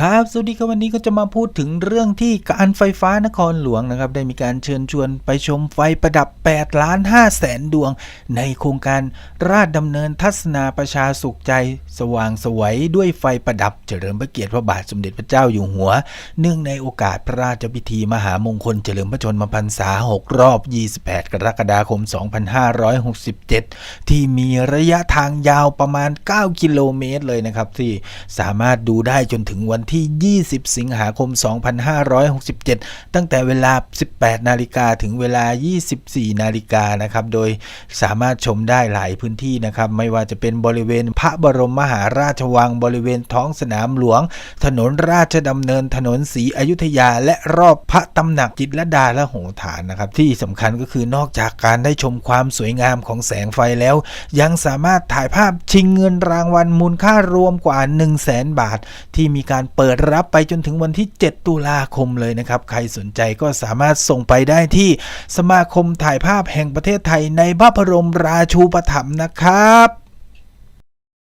ครับ สวัสดีครับวันนี้ก็จะมาพูดถึงเรื่องที่การไฟฟ้านครหลวงนะครับ ได้มีการเชิญชวนไปชมไฟประดับ 8 ล้าน5แสนดวง ในโครงการราชดำเนินทัศนาประชาสุขใจ สว่างสวยด้วยไฟประดับเจริญพระเกียรติพระบาทสมเด็จพระเจ้าอยู่หัว เนื่องในโอกาสพระราชพิธีมหามงคล เฉลิมพระชนมพรรษา 6 รอบ 28 กรกฎาคม 2567 ที่มีระยะทางยาวประมาณ 9 กิโลเมตรเลยนะครับที่สามารถดูได้จนถึงวันที่ 20 สิงหาคม 2567 ตั้งแต่เวลา 18 นาฬิกาถึงเวลา 24 นาฬิกานะครับ โดยสามารถชมได้หลายพื้นที่นะครับ ไม่ว่าจะเป็นบริเวณพระบรมมหาราชวัง บริเวณท้องสนามหลวง ถนนราชดำเนิน ถนนศรีอยุธยา และรอบพระตำหนักจิตรดาและหงส์ฐานนะครับ ที่สำคัญก็คือนอกจากการได้ชมความสวยงามของแสงไฟแล้ว ยังสามารถถ่ายภาพชิงเงินรางวัลมูลค่ารวมกว่า 1 0 0 0 0แสนบาท ที่มีการเปิดรับไปจนถึงวันที่ 7 ตุลาคมเลยนะครับ ใครสนใจก็สามารถส่งไปได้ที่สมาคมถ่ายภาพแห่งประเทศไทยในพระบรมราชูปถัมภ์นะครับ